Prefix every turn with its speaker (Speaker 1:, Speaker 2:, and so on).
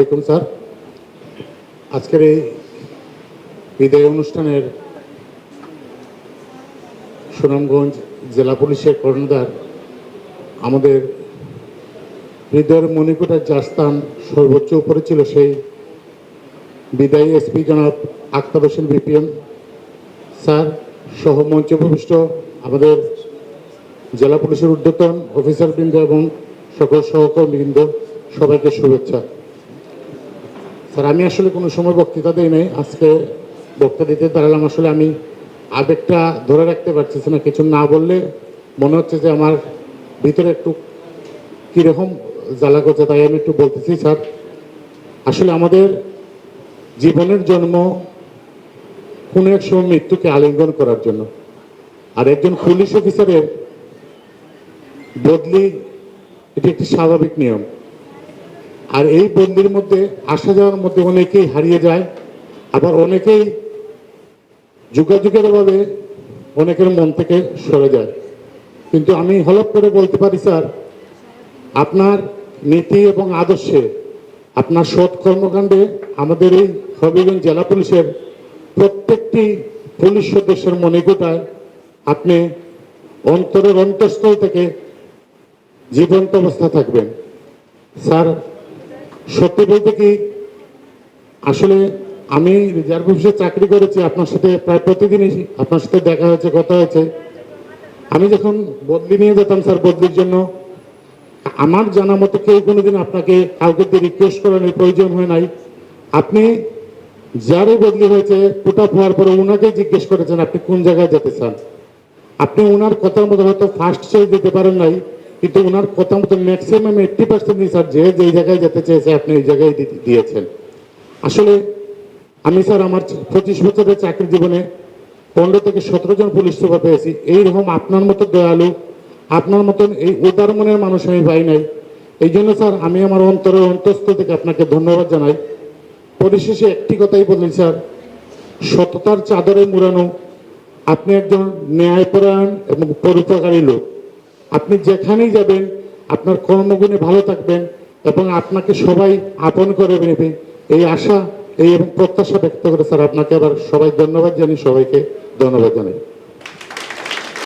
Speaker 1: আলাইকুম, স্যার। আজকের এই বিদায় অনুষ্ঠানের সুনামগঞ্জ জেলা পুলিশের কর্ণধার আমাদের হৃদয়ের মণিকোটার যা স্থান সর্বোচ্চ উপরে ছিল সেই বিদায়ী এসপি জনাব আক্তার হোসেন বিপিএম। স্যার, সহ মঞ্চে উপবিষ্ট আমাদের জেলা পুলিশের ঊর্ধ্বতন অফিসারবৃন্দ এবং সকল সহকর্মীবৃন্দ, সবাইকে শুভেচ্ছা। স্যার আমি আসলে কোনো সময় বক্তৃতা দিই নাই। আজকে বক্তৃতা দিতে দাঁড়ালাম। আসলে আমি আবেগটা ধরে রাখতে পারতেছি না, কিছু না বললে মনে হচ্ছে যে আমার ভিতরে একটু কীরকম জ্বালা করছে, তাই আমি একটু বলতেছি, স্যার। আসলে আমাদের জীবনের জন্ম কোনো এক সময় মৃত্যুকে আলিঙ্গন করার জন্য। আর একজন পুলিশ অফিসারের বদলি এটি একটি স্বাভাবিক নিয়ম। আর এই বন্দির মধ্যে আসা যাওয়ার মধ্যে অনেকেই হারিয়ে যায়, আবার অনেকেই যুগাযুগের ভাবে অনেকের মন থেকে সরে যায়। কিন্তু আমি হলপ করে বলতে পারি, স্যার, আপনার নীতি এবং আদর্শে, আপনার সৎ কর্মকাণ্ডে আমাদের এই হবিগঞ্জ জেলা পুলিশের প্রত্যেকটি পুলিশ সদস্যের মনে গোটায় আপনি অন্তরের অন্তঃস্থল থেকে জীবন্ত অবস্থা থাকবেন। স্যার সত্যি বলতে কি, আসলে আমি রিজার্ভ অফিসে চাকরি করেছি, আপনার সাথে প্রায় প্রতিদিনই, আপনার সাথে দেখা হয়েছে, কথা হয়েছে। আমি যখন বদলি নিয়ে যেতাম স্যার, বদলির জন্য, আমার জানা মতো কেউ কোনোদিন আপনাকে কাউকে দিয়ে রিকোয়েস্ট করানোর প্রয়োজন হয় নাই। আপনি যারও বদলি হয়েছে পুটা হওয়ার পরে ওনাকে জিজ্ঞেস করেছেন, আপনি কোন জায়গায় যেতে চান? আপনি ওনার কথার মতো হয়তো ফার্স্ট চয়েস দিতে পারেন নাই। কিন্তু ওনার কথা মতো ম্যাক্সিমাম এইট্টি পার্সেন্ট স্যার যে যেই জায়গায় যেতে চেয়েছে, আপনি ওই জায়গায় দিয়েছেন। আসলে আমি স্যার আমার পঁচিশ বছরের চাকরি জীবনে পনেরো থেকে সতেরো জন পুলিশ সুপার পেয়েছি। এইরকম আপনার মতো দয়ালু, আপনার মতন এই উদার মনের মানুষ আমি পাই নাই। এই জন্য স্যার আমি আমার অন্তরের অন্তঃস্থ থেকে আপনাকে ধন্যবাদ জানাই। পরিশেষে একটি কথাই বললেন স্যার, সততার চাদরে মুড়ানো আপনি একজন ন্যায়পরায়ণ এবং পরোপকারী লোক। আপনি যেখানেই যাবেন, আপনার কর্মগুণে ভালো থাকবেন এবং আপনাকে সবাই আপন করে নেবে। এই আশা, এই এবং প্রত্যাশা ব্যক্ত করে স্যার, আপনাকে আবার সবাই ধন্যবাদ জানি সবাইকে ধন্যবাদ জানাই।